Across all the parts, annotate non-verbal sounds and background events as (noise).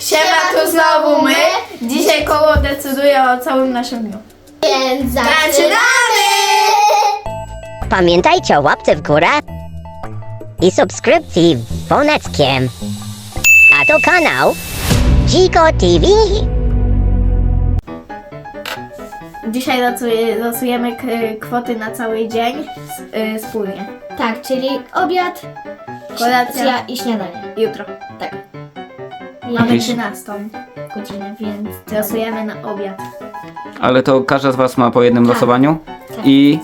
Siema, tu znowu my. Dzisiaj koło decyduje o całym naszym dniu. Więc Zaczynamy! Pamiętajcie o łapce w górę i subskrypcji dzwoneczkiem. A to kanał Dziko TV. Dzisiaj losuje- losujemy k- kwoty na cały dzień s- y, wspólnie. Tak, czyli obiad, Kolacja. kolacja i śniadanie. Jutro. Tak. Mamy Jakieś- 13 godzinę, więc losujemy na obiad. Ale to każda z Was ma po jednym Tak. losowaniu i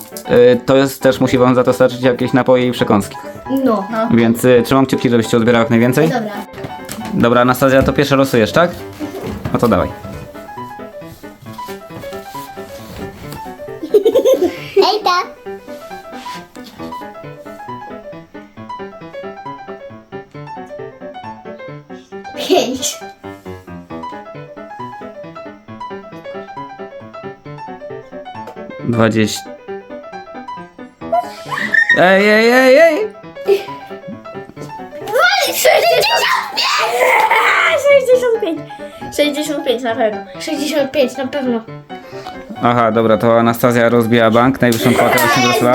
y, to jest też musi Wam za to starczyć jakieś napoje i przekąski. No. No. Więc y, trzymam kciuki, żebyście odbierały jak najwięcej. Dobra. Dobra, Anastazja, to pierwsze losujesz, tak? No to dawaj. 20. Ej, ej, ej, ej! 65! 65 na pewno. 65 na pewno. Aha, dobra, to Anastazja rozbija bank, najwyższą kwotę 8 wrosła.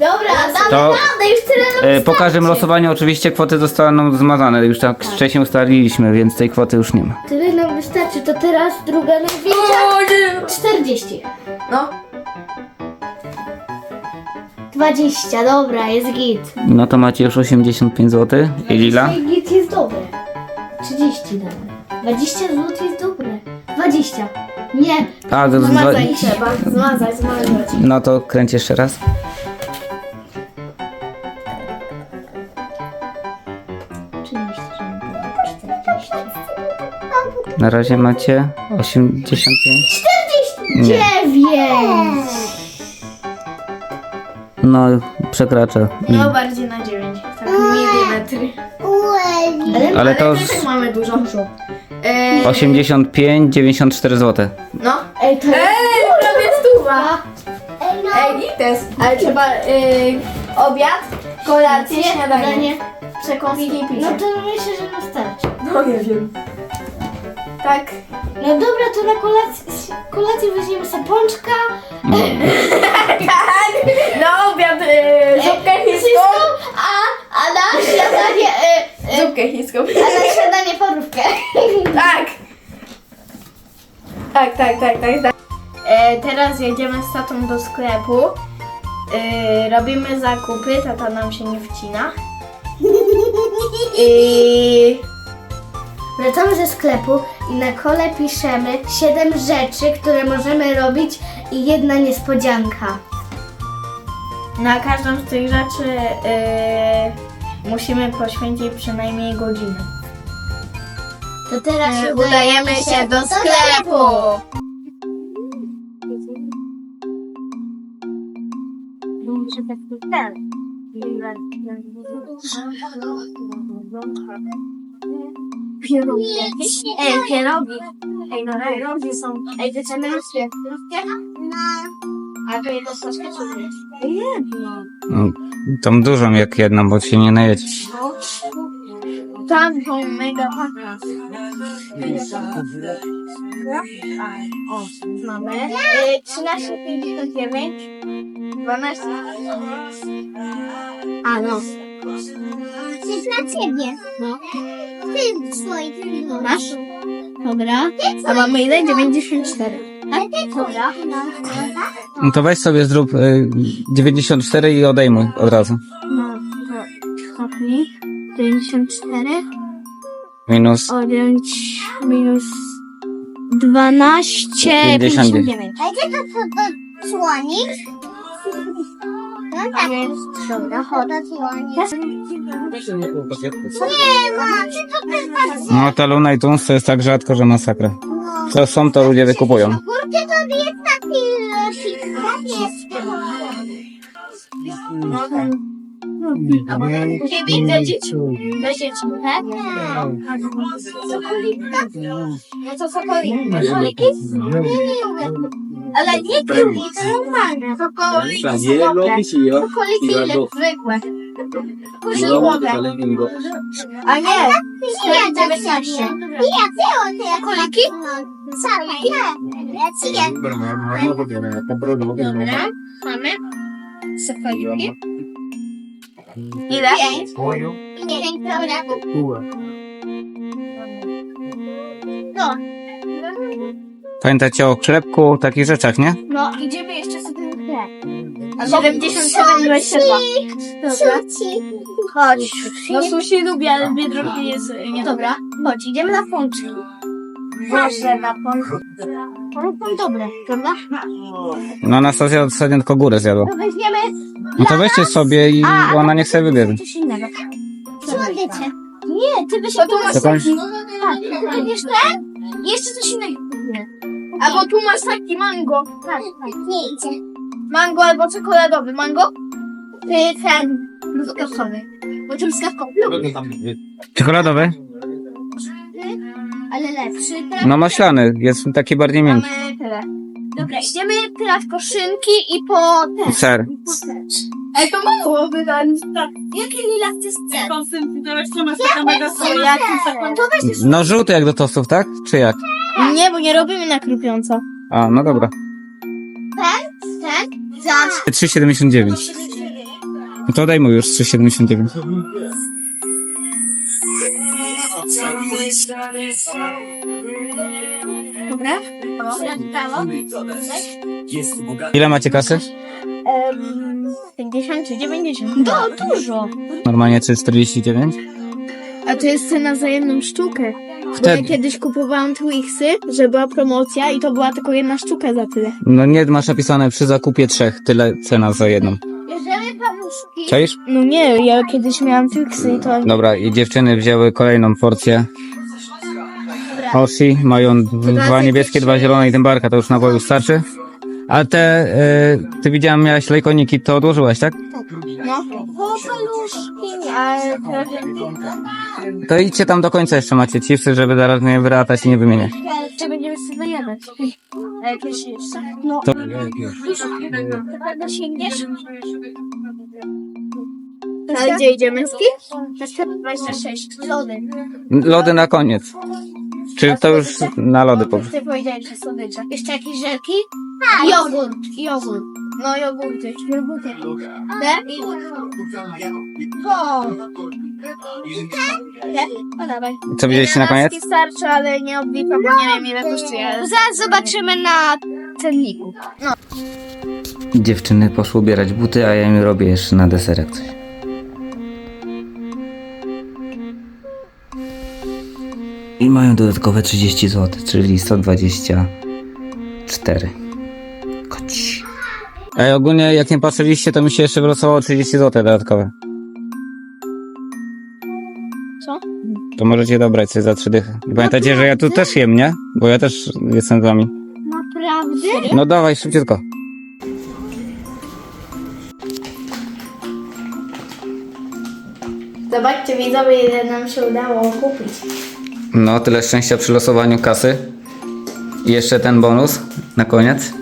Dobra, To- radę, już tyle e, Po każdym losowaniu oczywiście kwoty zostaną zmazane, już tak, tak wcześniej ustaliliśmy, więc tej kwoty już nie ma. Tyle nam wystarczy, to teraz druga największa. 40. No, 20, dobra, jest git. No to macie już 85 zł. I Lila? Git jest dobre. 30 damy. 20 zł jest dobre. 20. Nie, A, do, do, zmazać trzeba. Zmazać, zmazać. No to kręć jeszcze raz. Na razie macie 85. 49! No, przekracza. No bardziej na 9. Tak milimetry. Ale, Ale to my z- mamy dużo. E, 85, 94 zł. no. Ej, to Ej, prawie stuwa. Ej, no. Ej, i też. Ale trzeba y, obiad, kolację, śniadanie, przekąski i No picie. to myślę, że nam starczy. No nie wiem. Tak. No dobra, to na kolację, kolację weźmiemy sobie pączka, (laughs) Tak. Na obiad y, zupkę chińską. a, a na śniadanie, y, y, Zupkę chińską. a na śniadanie parówkę. (laughs) Tak. Tak, tak, tak, tak, tak. E, teraz jedziemy z tatą do sklepu. E, robimy zakupy, tata nam się nie wcina. (laughs) I Wracamy ze sklepu i na kole piszemy 7 rzeczy, które możemy robić i jedna niespodzianka. na każdą z tych rzeczy e, musimy poświęcić przynajmniej godzinę. To teraz E, Udajemy się do sklepu. Ej, pierogi. Ej, no pierogi są. Ej, te cemerskie. A to jedno troszkę czy nie? Jedno. No, tą dużą jak jedną, bo się nie najedzie. Tam są mega fajne. O, Mamy e, 13,59 12 a no. Jest na ciebie. No. Ty Masz? Dobra. A mamy ile? 94. Dobra. No to weź sobie zrób y, 94 i odejmuj od razu. No, to stopni. 94. Minus Odjąć minus 12, 59. 59. A gdzie to co to słonik? No tak. Nie ma, czy to też tak No ta Luna i Tunes to jest tak rzadko, że masakra. Co są, to ludzie wykupują. Kurczę, to jest taki Nie widzę dzieci. Do dzieci, tak? Sokolika? No to sokoliki. Sokoliki? Nie, nie. Ale nie to normalne. Sokoliki dobre. Sokoliki zwykłe. Głowę. A nie! 19. Koliki? Dobra, mamy. Sefaliki. Ile? Pięć. Dobra. No. Pamiętacie o chlebku, takich rzeczach, nie? No, idziemy jeszcze sobie na chleb. 77, 22. Dobra. Chodź. No sushi lubię, ale biedronki jest nie Dobra, chodź, idziemy na pączki. Boże, na pączki. Pączki są dobre, prawda? No Anastazja ostatnio tylko górę zjadła. To weźmiemy No to weźcie sobie i ona niech sobie wybierze. coś innego. Słodycze. Nie, ty byś... To tu masz Jakąś- Tak, ty wiesz ten? Jeszcze coś innego. Albo tu masz taki mango. Tak, tak. Nie idzie. Mango albo czekoladowy. Mango? Ty ten. Truskawkowy. Bo truskawką. Czekoladowy? Ale lepszy. No maślany, jest taki bardziej miękki. Mamy tyle. Dobra, idziemy teraz po szynki i po ten. Ser. Ej, to mało wydać. Jakie lila chcesz ser? To weź No żółty jak do tostów, tak? Czy jak? Nie, bo nie robimy na krupiąco. A, no dobra. ten. Za 3,79. No to daj mu już 3,79. Dobra. Prawo. Ile macie kasy? 50 czy 90? To dużo. Normalnie 3,49? A to jest cena za jedną sztukę. Bo ja Wtedy. kiedyś kupowałam Twixy, że była promocja i to była tylko jedna sztuka za tyle. No nie, masz napisane przy zakupie trzech, tyle cena za jedną. Bierzemy paluszki. Czaisz? No nie, ja kiedyś miałam Twixy i to... Dobra, i dziewczyny wzięły kolejną porcję. Osi mają dwa niebieskie, dwa zielone i dymbarka, to już naboju starczy. A te, e, ty widziałam, miałaś lejkoniki, to odłożyłaś, tak? No. Paluszki. Ale To idźcie tam do końca jeszcze macie chipsy, żeby zaraz mnie wyratać i nie wymieniać. jeszcze będziemy sobie jadać. A jakieś jeszcze? No. To- Naprawdę sięgniesz? A gdzie idziemy? Jest 26. Lody. Lody na koniec. Czy to już na lody po prostu? Ty powiedziałeś, że słodycze. Jeszcze jakieś żelki? Jogurt. Jogurt. No jogurty. Jogurty. Te? O. Te? O, dawaj. Co widzieliście na koniec? Starczy, ale nie obliczam, bo nie wiem ile kosztuje. Zaraz zobaczymy na cenniku. Dziewczyny poszły ubierać buty, a ja im robię jeszcze na deserek coś. I mają dodatkowe 30 zł, czyli 124. Koci. Ej, ogólnie jak nie patrzyliście, to mi się jeszcze wracało 30 zł dodatkowe. Co? To możecie dobrać sobie za trzy dychy. I pamiętajcie, że ja tu też jem, nie? Bo ja też jestem z wami. Naprawdę? No dawaj, szybciutko. Zobaczcie widzowie, ile nam się udało kupić. No, tyle szczęścia przy losowaniu kasy. I jeszcze ten bonus na koniec.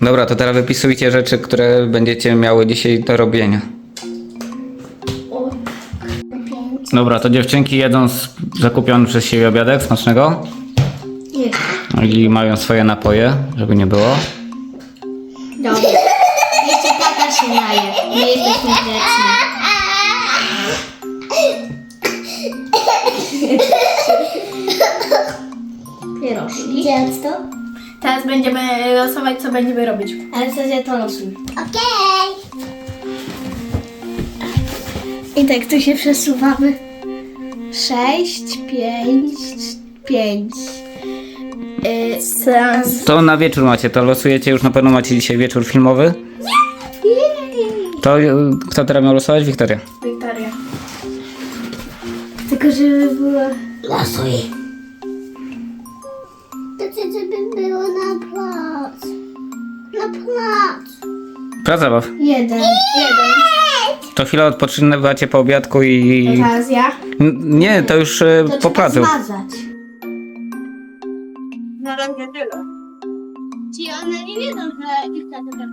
Dobra, to teraz wypisujcie rzeczy, które będziecie miały dzisiaj do robienia. Dobra, to dziewczynki jedzą z zakupiony przez siebie obiadek smacznego. I mają swoje napoje, żeby nie było. Ciasto. Teraz będziemy losować, co będziemy robić. Ale co ja to losuj. Okej. I tak tu się przesuwamy. Sześć, pięć, pięć. Y, Seans. To na wieczór macie, to losujecie, już na pewno macie dzisiaj wieczór filmowy. To y, kto teraz miał losować? Wiktoria. Wiktoria. Tylko żeby było... Losuj. Plac. Zabaw. Jeden. To chwilę odpoczywacie po obiadku i... Teraz ja. N- Nie, to już e, po pracy. Zmazać. Na razie tyle. Ci one nie wiedzą, że ich tata.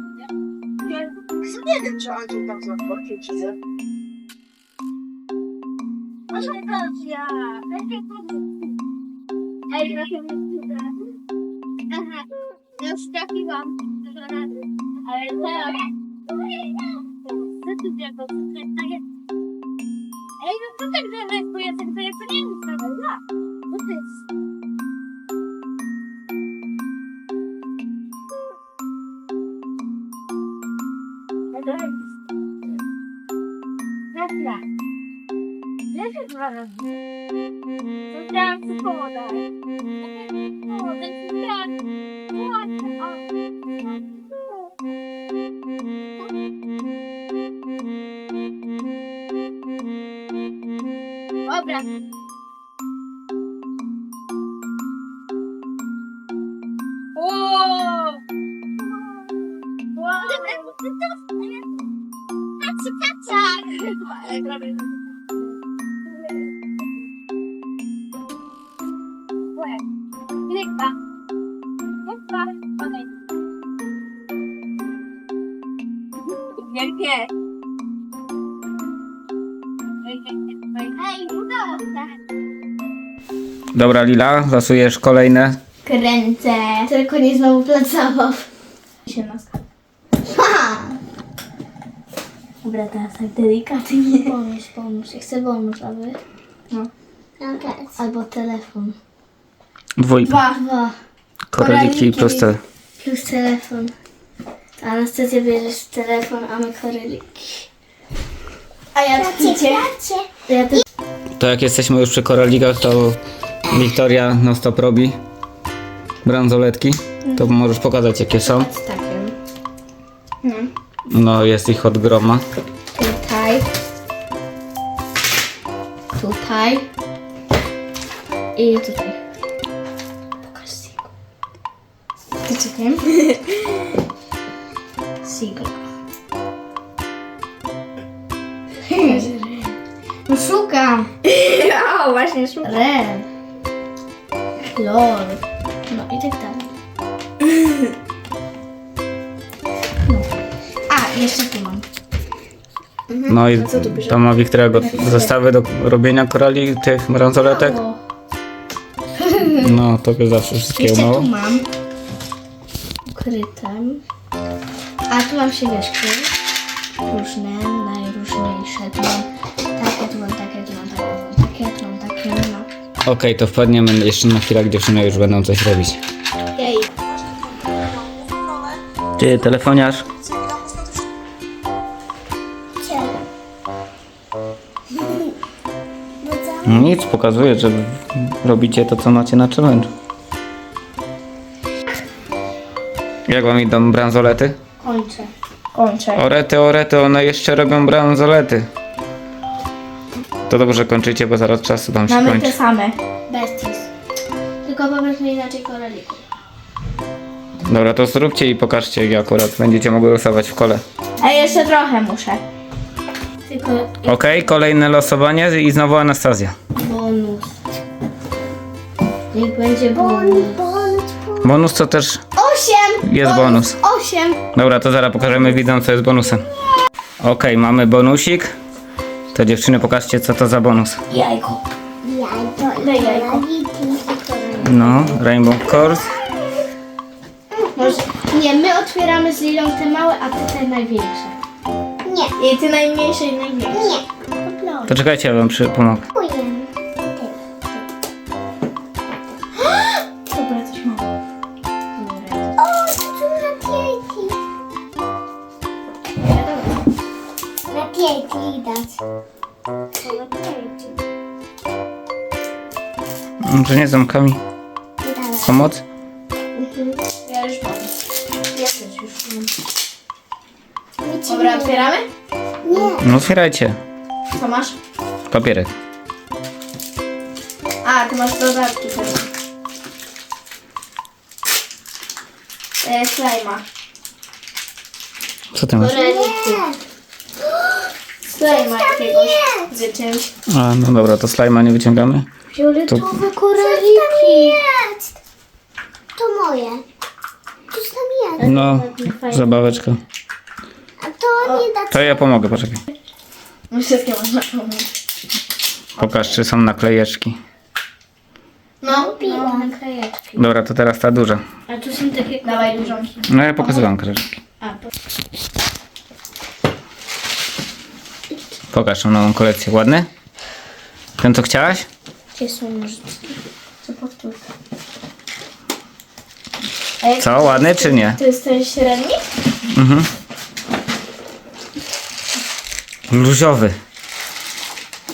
Nie wiem, czy Andrzej tam za porkiecice. Może racja. Ej, trochę mnie Aha, już trafiłam. Ale teraz... Co tu dzieje? Ej, no co tak daleko? Ja tak daleko nie wiem, co to jest. Co to jest? Leży dwa razy. Zostałam przy powodach. O, więc tak. Ładnie. O. Dobra. Hej, budowca. Dobra, Lila, zasujesz kolejne. Kręcę. Tylko nie znowu plac zabaw. Się noska. Dobra, teraz tak delikatnie. Bonus. Ja chcę bonus, aby... No. Albo telefon. Dwójka. Dwa. Dwa. Koraliki koraliki. plus te. Plus telefon. Anastazja bierzesz telefon, a my koryliki. A ja też To jak jesteśmy już przy koralikach, to Wiktoria non stop robi bransoletki. To możesz pokazać jakie są. z takim. No, jest ich od groma. Tutaj. Tutaj. I tutaj. Pokaż Sigla. Ty czekaj. (laughs) Sigla. Szukam. (laughs) O, właśnie szukam. Ren. LOL. No i tak dalej. No. A, jeszcze tu mam. No i to ma Wiktoria go- zestawy do robienia korali, tych bransoletek. (laughs) No, tobie zawsze wszystkiego jeszcze mało. tu mam. Ukrytem. A tu mam szywieszki. Różne, najróżniejsze. Tu mam Okej, to wpadniemy jeszcze na chwilę, gdzie dziewczyny już będą coś robić. Jej. Ty, telefoniarz? Nic, pokazuję, że robicie to, co macie na challenge. Jak wam idą bransolety? Kończę. Kończę. Orety, orety, one jeszcze robią bransolety. To dobrze kończycie, bo zaraz czasu wam się Mamy te kończy. same. Besties. Tylko powiedzmy inaczej koralików. Dobra, to zróbcie i pokażcie, jak akurat będziecie mogły losować w kole. A jeszcze trochę muszę. Tylko Okej, kolejne losowanie i znowu Anastazja. bonus. Niech będzie bonus. Bonus to też Osiem! jest bonus. Osiem! Dobra, to zaraz pokażemy widzom, co jest bonusem. Okej, mamy bonusik. To dziewczyny, pokażcie, co to za bonus. Jajko. Jajko. Daj jajko. No, Rainbow Course. Może, nie, my otwieramy z Lilą te małe, a ty te największe. I ty najmniejszy i największy. To czekajcie, ja wam przy pomogę. Może nie zamkami. Pomoc? Ja już mam. Ja też już mam. Dobra, otwieramy? No otwierajcie. Co masz? Papierek. A, ty masz dodatki też. E, slajma. Co ty masz? Slajma jakiegoś. Z czymś. A, no dobra, to slajma nie wyciągamy. Fioletowe koraliki. To moje. To tam jest. No, zabaweczka. A to nie da To ja pomogę, poczekaj. No wszystkie można pomóc. Pokaż, czy są naklejeczki. No, piła. naklejeczki. Dobra, to teraz ta duża. A tu są takie... dawaj dużą. No ja pokazywałem kreszki. A, po... Pokaż tą nową kolekcję. Ładny? Ten, co chciałaś? Gdzie są nożyczki? Co powtórz. A jak Co, ładny czy nie? To jest ten średni? Mhm. Luziowy.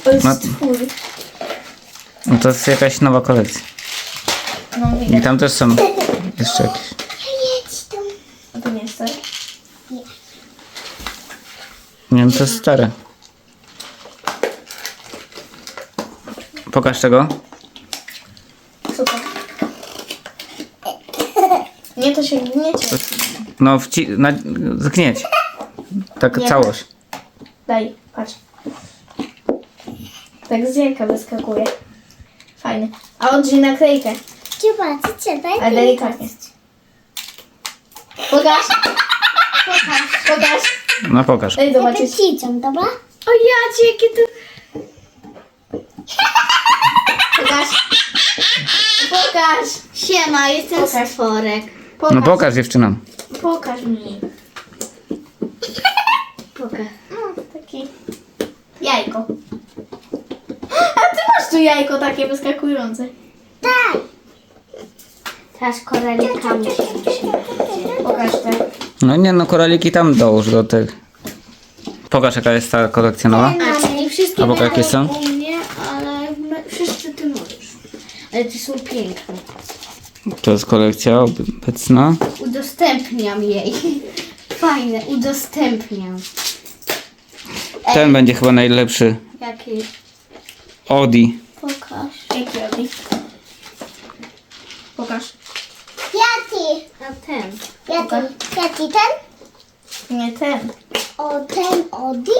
To jest No. twój. No to jest jakaś nowa kolekcja. No I widać. tam też są jeszcze jakieś. Jedź tam. A to nie jest tak? Nie wiem, to jest stare. Pokaż tego. Super. Nie, to się gniecie. No, wci... Na... zgnieć. Tak Nie. całość. Daj, patrz. Tak z jajka wyskakuje. Fajny. A odrzyj naklejkę, Zobaczcie, daj ale delikatnie. Pokaż. Pokaż. Pokaż. No pokaż. Daj zobaczyć. Kicą, dobra? O ja cię, jakie ty... Pokaż. Pokaż. Siema, jestem Pokaż. stworek. Pokaż. No pokaż dziewczynom. Pokaż mi. Pokaż. No, taki jajko. (gasps) A ty masz tu jajko takie wyskakujące. Teraz koralikami się musimy. Pokaż te. No nie, no koraliki tam dołóż do tych. Pokaż jaka jest ta kolekcja nowa. A, nie wszystkie jakie są? u mnie, ale my, wszyscy ty możesz. Ale te są piękne. To jest kolekcja obecna. Udostępniam jej. Fajne, udostępniam. Ten będzie chyba najlepszy. Jaki? Odi. Pokaż. Jaki robi? Pokaż. Jaki? A ten. Jaki? Jaki ten? Nie ten. O, ten Odi?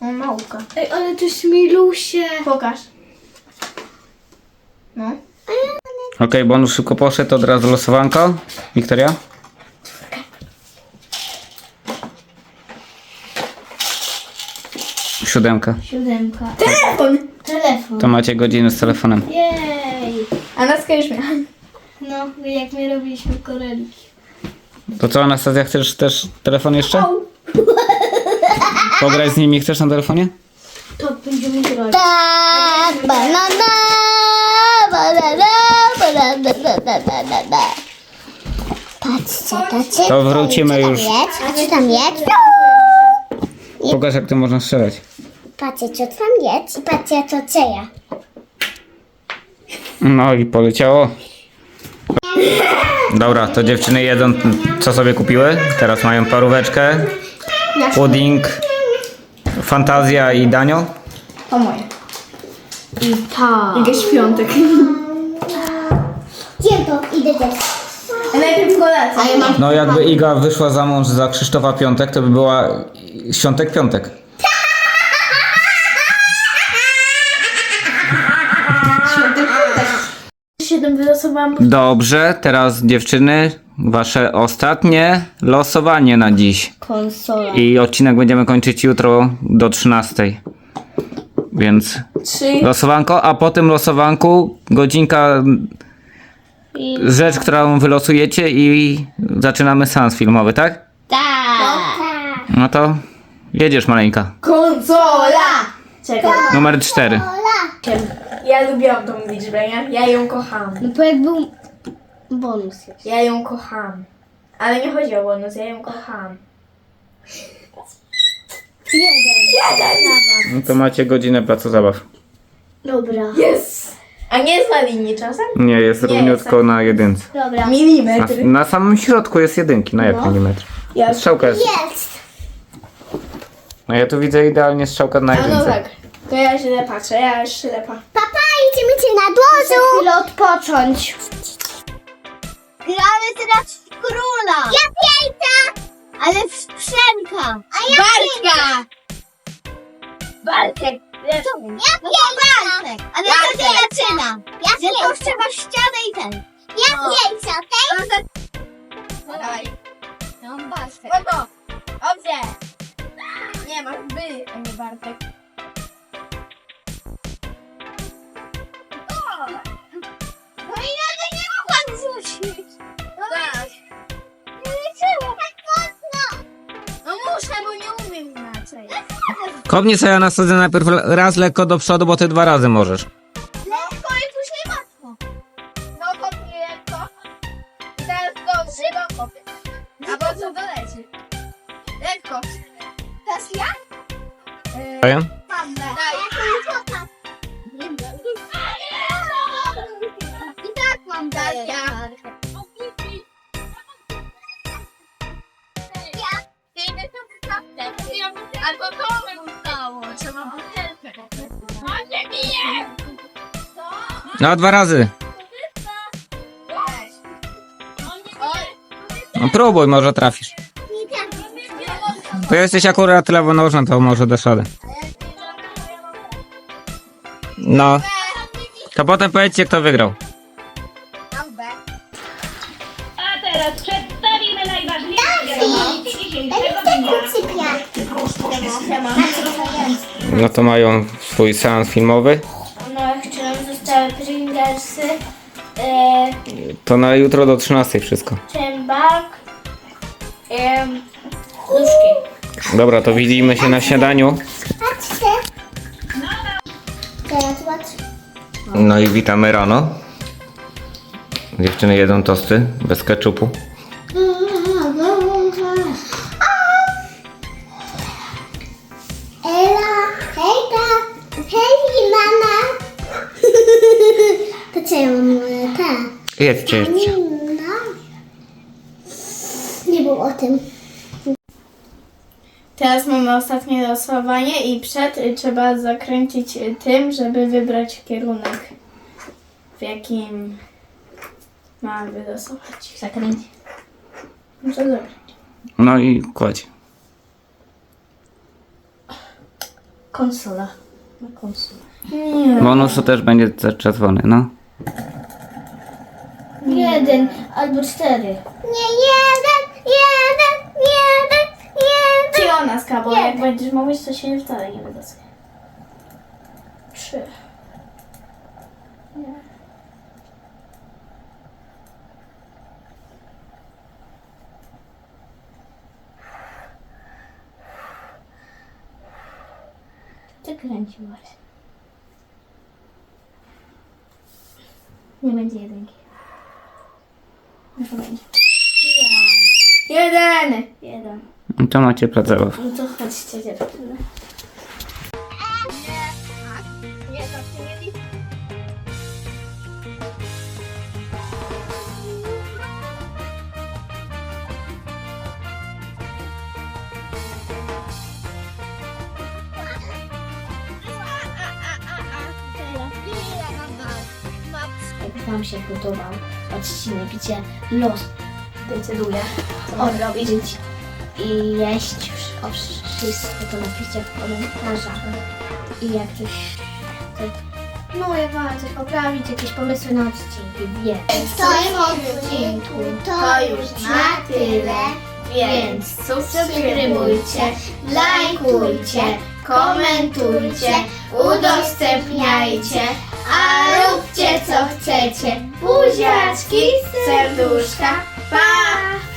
O, małpka. Ej, ale to jest milusie. Pokaż. No. Okej, bo on już szybko poszedł, to od razu losowanko. Wiktoria? Siódemka. Siódemka. Telefon! Telefon. To macie godzinę z telefonem. Jej. A Naska już miała. No, jak my robiliśmy koreliki. To co, Anastazja, chcesz też telefon jeszcze? (laughs) Pograć z nimi chcesz na telefonie? To będziemy grać. Tak, banana. Patrzcie, patrzcie. To wrócimy już. A co tam jest? Pokaż jak to można strzelać. Patrzcie, co tam jest i patrzcie, co co ja. No i poleciało. Dobra, to dziewczyny jedzą co sobie kupiły. Teraz mają paróweczkę, pudding, fantazja i danio. To moje. I tak. Jakiś piątek. Gdzie to? Idę też. Najpierw kolację. A ja mam No jakby Iga wyszła za mąż za Krzysztofa Piątek, to by była Świątek Piątek. Siedem wylosowałam. Dobrze, teraz dziewczyny, wasze ostatnie losowanie na dziś. konsola. I odcinek będziemy kończyć jutro do 13. Więc Trzy. losowanko, a po tym losowanku godzinka I... rzecz, którą wylosujecie i zaczynamy seans filmowy, tak? Tak. No to jedziesz maleńka. Konsola! Czekaj. Numer 4. Ja lubiłam tą liczbę, ja, ja ją kocham. No bo jak był bonus jest. Ja ją kocham. Ale nie chodzi o bonus, ja ją kocham. No to macie godzinę placu zabaw. Dobra. Jest! A nie jest na linii czasem? Nie, jest Nie, równiutko jest na jedynce. Dobra. Na, Milimetr. na samym środku jest jedynki, na jak milimetr? Ja... Strzałka jest. Jest. No ja tu widzę idealnie strzałka na A no jedynce. tak. To ja źle patrzę, ja już źle patrzę. Papa, idziemy cię na dworzu. Chwilę odpocząć. Gramy teraz w króla. Ja pięta. Ale w sprzęka. A ja Bartka. Bartek. Ja no Bartek. Ale to nie zaczyna. Ja Tylko trzeba w ścianę i ten. Ja no. pięta, okej? Dawaj. Ja mam Bartek. Oto. Dobrze. Nie, masz by, a nie Bartek. O! No i nagle nie mogłam zrzucić. Kopnij sobie na sadzę najpierw raz lekko do przodu, bo ty dwa razy możesz. Lekko i później łatwo. No kopnij lekko. I teraz do żywo kopię. A po co doleci? Lekko. Teraz ja? Yy, Daję? Mam Daj. I tak mam dać Albo to by ustało. Trzeba butelkę. On nie bije! No, dwa razy. No próbuj, może trafisz. Bo jesteś akurat lewonożna, to może dasz radę. No. To potem powiedzcie, kto wygrał. No to mają swój seans filmowy. No, chciałam zostały Pringlesy, e, To na jutro do 13 wszystko. Czembak, e, nóżki. Dobra, to widzimy się na śniadaniu. No i witamy rano. Dziewczyny jedzą tosty bez keczupu. Jedzcie. No. Nie było o tym. Teraz mamy ostatnie losowanie i przed trzeba zakręcić tym, żeby wybrać kierunek, w jakim mamy wylosować. Zakręć. Muszę zagrać. No i kładź. Konsola. Na konsola. Nie. Bonus to też będzie czerwony, no. Jeden albo cztery. Nie jeden, jeden, jeden, jeden. Ci ona skabo, jak będziesz mówić, to się wcale nie wylosuje. Trzy. Nie. Ty kręciłaś. Nie będzie jedynki. No to będzie. Jeden! To macie plac zabaw. No to chodźcie dziewczyny. Wam się podobał odcinek, gdzie los decyduje, co on robić i jeść o wszystko, to napiszcie w komentarzach. I jak coś, coś no jak wam coś poprawić, jakieś pomysły na odcinki, wie. W tym odcinku to już na tyle. Więc Subskrybujcie, lajkujcie, komentujcie, udostępniajcie, a róbcie co chcecie. Buziaczki, serduszka, pa!